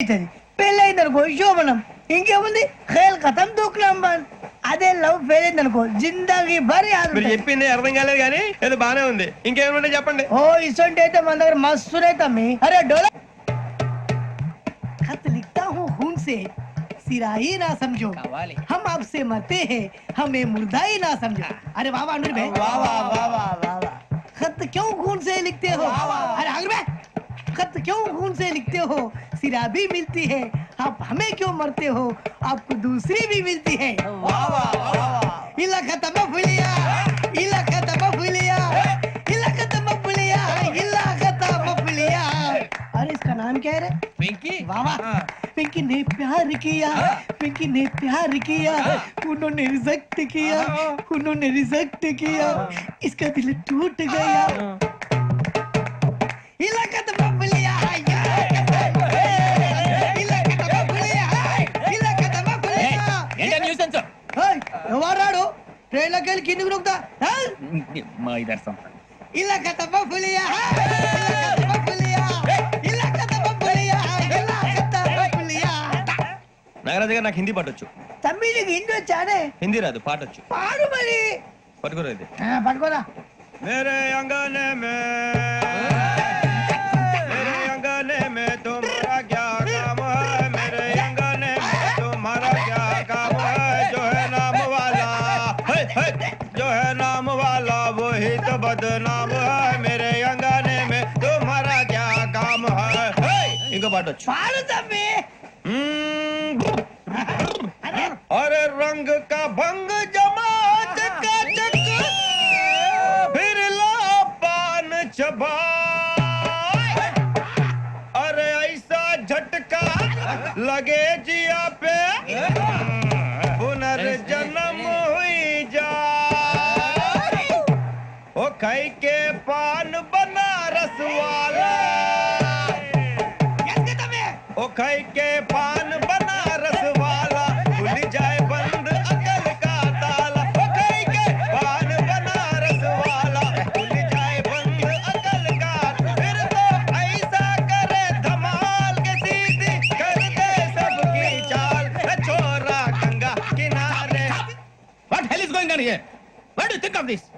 అవుతుంది పెళ్ళి అయింది అనుకో శోభనం ఇంకేముంది ఖేల్ కథం దూకునాం బాన్ అదే లవ్ ఫెయిల్ అయింది అనుకో జిందాగీ భారీ మీరు చెప్పింది అర్థం కాలేదు కానీ ఏదో బానే ఉంది ఇంకేమైనా చెప్పండి ఓ ఇసొంటి అయితే మన దగ్గర మస్తునే తమ్మి అరే డోలా खत लिखता हूँ खून से सिरा ही ना समझो हम आपसे मरते हैं हमें मुर्दा ही ना समझो अरे वाह वाह अनिल भाई वाह वाह वाह वाह वाह खत क्यों खून से लिखते हो अरे अनिल भाई खत क्यों खून से लिखते हो? सिरा भी मिलती है। आप हमें क्यों मरते हो? आपको दूसरी भी मिलती है। इला खत्म फुलिया। इला खत्म फुलिया। इला खत्म फुलिया। इला खत्म फुलिया। अरे इसका नाम क्या है వెంకీ वाह वाह। पिंकी ने प्यार किया। पिंकी ने प्यार किया। उन्होंने रिजेक्ट किया। उन्होंने रिजेक्ट किया। इसका दिल टूट गया। మా ఇదర్ సంస్థ ఇలా కథ పులియా నాగరాజు గారు నాకు హిందీ పాటొచ్చు తమ్మి నీకు హిందీ వచ్చానే? హిందీ రాదు పాటొచ్చు పాడు మరి! పట్టుకోరా పట్టుకోరా. बदनाम है मेरे अंगाने में। तुम्हारा क्या काम है? इनको बांटो। हम्म। अरे। रंग का भंग जमात का चक। फिर ला पान चबा। अरे ऐसा झटका लगे जिया पे। कई के पान बनारस वाला। ओ खई के पान बनारस वाला। खुल जाए बंद अकल का ताला। ओ के पान बनारस वाला। खुल जाए बंद अकल का फिर तो ऐसा करे धमाल के सीधी। कर दे सबकी चाल। छोरा गंगा किनारे। What hell is going on here? What do you think of?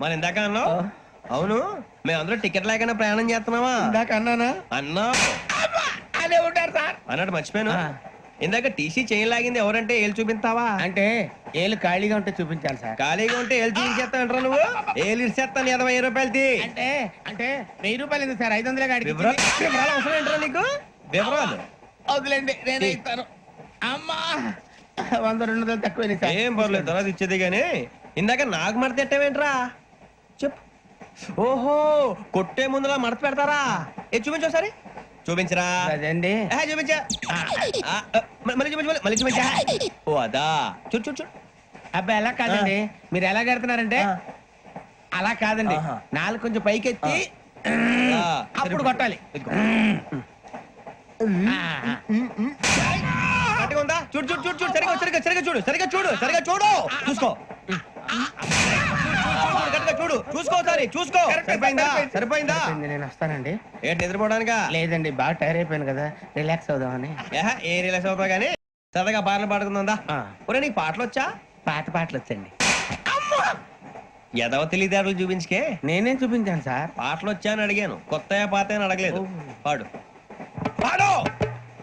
మరి ఇందాక అన్నావు అవును. మేమందరూ టికెట్ లేకుండా ప్రయాణం చేస్తున్నావా ఇందాక అన్నానా? అన్నావు అదే ఉంటారు సార్. అన్నట్టు మర్చిపోయాను. ఇందాక టీసీ చేయి లాగింది ఎవరంటే ఏళ్ళు చూపిస్తావా? అంటే ఏళ్ళు ఖాళీగా ఉంటే చూపించాలి సార్. ఖాళీగా ఉంటే ఏళ్ళు చూపించేస్తానంటారా నువ్వు? ఏళ్ళు ఇచ్చేస్తాను ఇరవై రూపాయలది అంటే అంటే వెయ్యి రూపాయలు ఎందుకు సార్? ఐదు వందలే కాడికి వివరాలు వివరాలు అవసరం ఏంట్రా నీకు? వివరాలు? వదిలేండి నేనే ఇస్తాను. అమ్మా! వంద రెండు వందలు తక్కువ ఏం పర్లేదు తర్వాత ఇచ్చేది కానీ ఇందాక నాకు మడత ఎట్టవేంట్రా? చెప్పు. ఓహో కొట్టే ముందులా మడత పెడతారా? ఏ చూపించు ఒకసారి. చూపించరా? అదండి చూపించా. మళ్ళీ చూపించు మళ్ళీ- చూపించా. ఓ అదా. చూడు చూడు చూడు. అబ్బాయి ఎలా కాదండి. మీరు ఎలా కడుతున్నారంటే. అలా కాదండి. నాలుగు కొంచెం పైకెత్తి అప్పుడు సరే. కొట్టాలి. ఉందా? చూడు చూడు చూడు చూడు. సరిగా సరిగా సరిగా చూడు సరిగా చూడు సరిగా చూడు. చూసుకో. చూసుకో సరి చూసుకో. సరిపోయిందా? సరిపోయిందా? నేను వస్తానండి. ఏంటి నిద్రపోవడానికా? లేదండి బాగా టైర్ అయిపోయాను కదా. రిలాక్స్ అవుదామని. ఏహ, ఏ రిలాక్స్ అవుతావు కానీ? సరదాగా పాటలు పాడుకుందా ఆ. ఒరే నీకు పాటలు వచ్చా పాత పాటలు వచ్చండి ఎదవ తెలివితేటలు చూపించుకే? నేనేం చూపించాను సార్? పాటలు వచ్చా అని అడిగాను. కొత్త పాత అని అడగలేదు. పాడు. పాడు!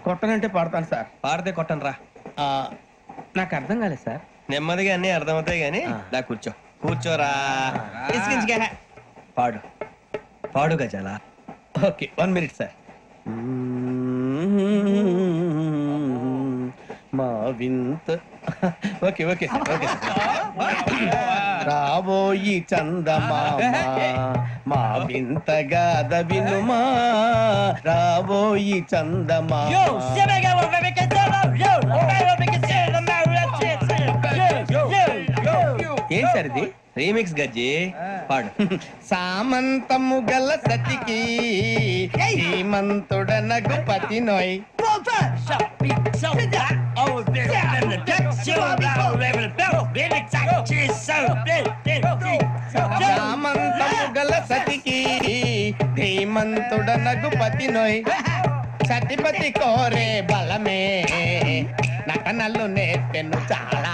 కొట్టనంటే పడతాను సార్. పాడితే కొట్టను రా ఆ, నాకు అర్థం కాలేదు సార్. నెమ్మదిగా అన్ని అర్థమవుతాయి కానీ ఆ. దా కూర్చో. కూర్చోరా. పాడు. పాడు గజాల. Okay one minute sir. మా వింత. Okay okay okay. రాబోయి చందమామ మా వింతగాథ వినుమా. రాబోయి చందమా. ఇది రీమిక్స్ గజ్జి. పాడు. సామంతము గల సతికి శ్రీమంతుడనగు పతి నోయ్. సామంతము గల సతికి ధీమంతుడనగు పతి నోయ్. సతిపతి కోరే బలమే. నటనలు నేర్పెను చాలా.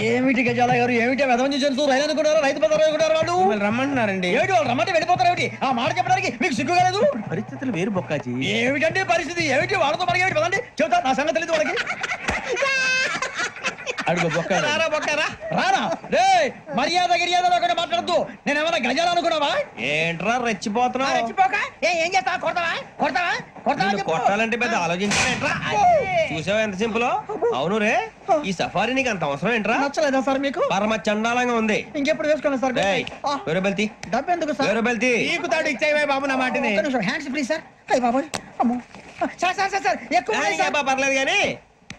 ఏమిటి గజాల గారు? ఏమిటి వెదవం చేసిన రైలు అనుకున్నారు? రైతు బజార్ అనుకున్నారు వాళ్ళు? మిమ్మల్ని రమ్మంటున్నారండి. ఏమిటి వాళ్ళు రమ్మంటే వెళ్ళిపోతారు ఏమిటి? ఆ మాట చెప్పడానికి మీకు సిగ్గు కాలేదు? పరిస్థితులు వేరు బొక్కాజీ. ఏమిటంటే పరిస్థితి? ఏమిటి వాళ్ళతో మనకి ఏమిటి పదండి? చెబుతా నా సంగతి తెలియదు వాళ్ళకి. అడుగు బొక్క రారా బొక్క రా రానా రే మర్యాద గిర్యాద లేకుండా మాట్లాడద్దు. నేను ఏమైనా గజాలు అనుకున్నావా? ఏంట్రా రెచ్చిపోతున్నావు? రెచ్చిపోక? ఏ చేస్తావా? కొడతావా? కొడతావా? నిన్ను. కొట్టాలంటే పెద్ద ఆలోచించానేంట్రా చూసావా ఎంత సింపుల్? అవును రే. ఈ సఫారీ నీకు అంత అవసరం ఏంట్రా? నచ్చలేదా సార్ మీకు? పరమ చండాలంగా ఉంది. ఇంకెప్పుడు వేసుకోండి సార్ డేయ్, ఆ, వేరే బెల్తి. డబ్బు ఎందుకు సార్? వేరే బెల్తి. నీకు తాడు ఇచ్చేవే బాబు నా మాటని. హ్యాండ్స్ ఫ్రీ సార్ అయ్యి అమ్మో. సార్ సార్ సార్ సార్ ఎక్కువ పర్లేదు కానీ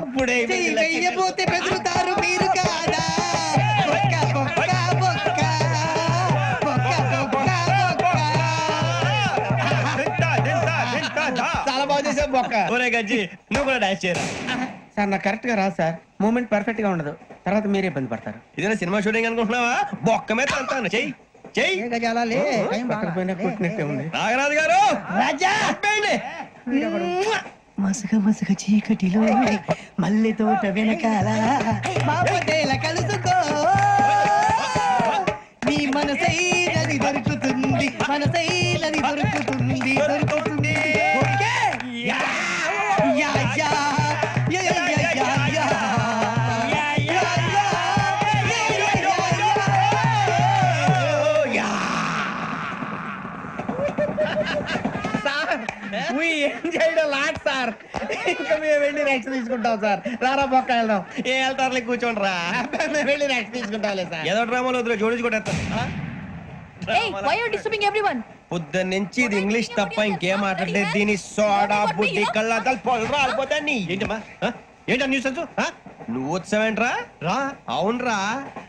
అప్పుడే చెయ్యి వెయ్యబోతే బెదురుతారు మీరు కాదా? చాలా బాగా చేసావు బొక్క. ఒరే గజ్జి నువ్వు కూడా డాన్స్ చేయరా? సార్ నాకు కరెక్ట్గా రాదు సార్. మూమెంట్ పర్ఫెక్ట్గా ఉండదు. తర్వాత మీరే ఇబ్బంది పడతారు. ఇదేనా సినిమా షూటింగ్ అనుకుంటున్నావా? బొక్క మీద అంతాను చెయ్యి చెయ్యి. నాగరాజు గారు. రాజా! మసగ మసక చీకటిలో మల్లె తోట వెనకాల బాబుదేల కలుసుకో. నీ మనసైనది దొరుకుతుంది మనసైనది దొరుకుతుంది దొరుకుతుంది. Ha ha ha! Yeah, yeah, yeah, yeah. Sir ఇంకా మేము వెళ్ళి రెస్ట్ తీసుకుంటాం సార్ రారా బొక్క వెళ్దాం. ఏ వెళ్తారులే కూర్చోండి రా. మేము వెళ్ళి రెస్ట్ తీసుకుంటాంలే సార్ ఏదో డ్రామాలో వద్దులే జోడించుకుంటా Hey, why are you disturbing everyone? పొద్దున్న నుంచి ఇది ఇంగ్లీష్ తప్ప ఇంకేం మాట్లాడలేదు. దీని సోడా బుద్ధి కళ్ళ పొలు రాలిపోతా నీ ఏంటమ్మా? ఏంటా న్యూస్ నువ్వు వచ్చావేంట్రా? రా. అవునరా.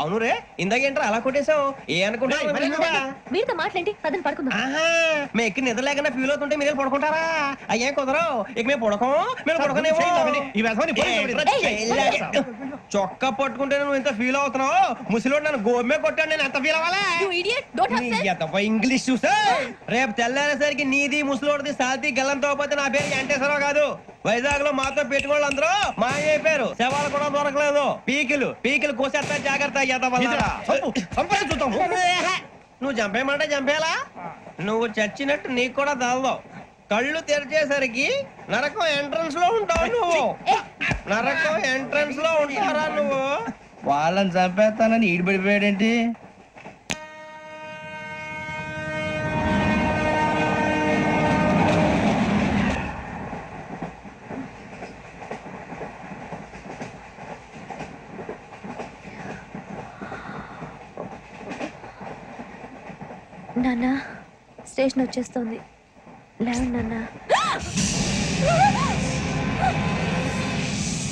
అవును రే ఇందాకేంట్రా అలా కొట్టేశావు? ఏ అనుకుంటున్నావా మీరుతో మాట్లాడి పదని పడుకుందాం. ఆహా మేము ఎక్కి నిద్ర లేకుండా ఫీల్ అవుతుంటే మీరు పడుకుంటారా? అయ్యే కుదరవు? ఇక మేము పడకం మేము పడకనేమో. చొక్కా పట్టుకుంటే నువ్వు ఇంత ఫీల్ అవుతున్నావు? ముసలివాడు నన్ను గోమే కొట్టాడు నేను ఎంత ఫీల్ అవ్వాలా? ఇంగ్లీష్ చూసా? రేపు తెల్లారేసరికి నీది ముసలోడిది సాతి గల్లంతో పోతే నా పేరు వెంకటేశ్వరరావు కాదు. వైజాగ్లో మాతో పెట్టుకోళ్ళు అందరూ మాయైపోయారు శవాలు కూడా దొరకలేదు. పీకిలు పీకిలు కోసేస్తా జాగ్రత్త. నువ్వు చంపేయమంటే చంపేలా? నువ్వు చచ్చినట్టు నీకు కూడా తగదు కళ్ళు తెరిచేసరికి నరకం ఎంట్రన్స్లో ఉంటావు నువ్వు. నరకం ఎంట్రన్స్లో ఉంటారా నువ్వు. వాళ్ళని చంపేస్తానని ఈడిపడిపోయాడేంటి? నాన్న స్టేషన్ వచ్చేస్తుంది. లేవు నాన్న.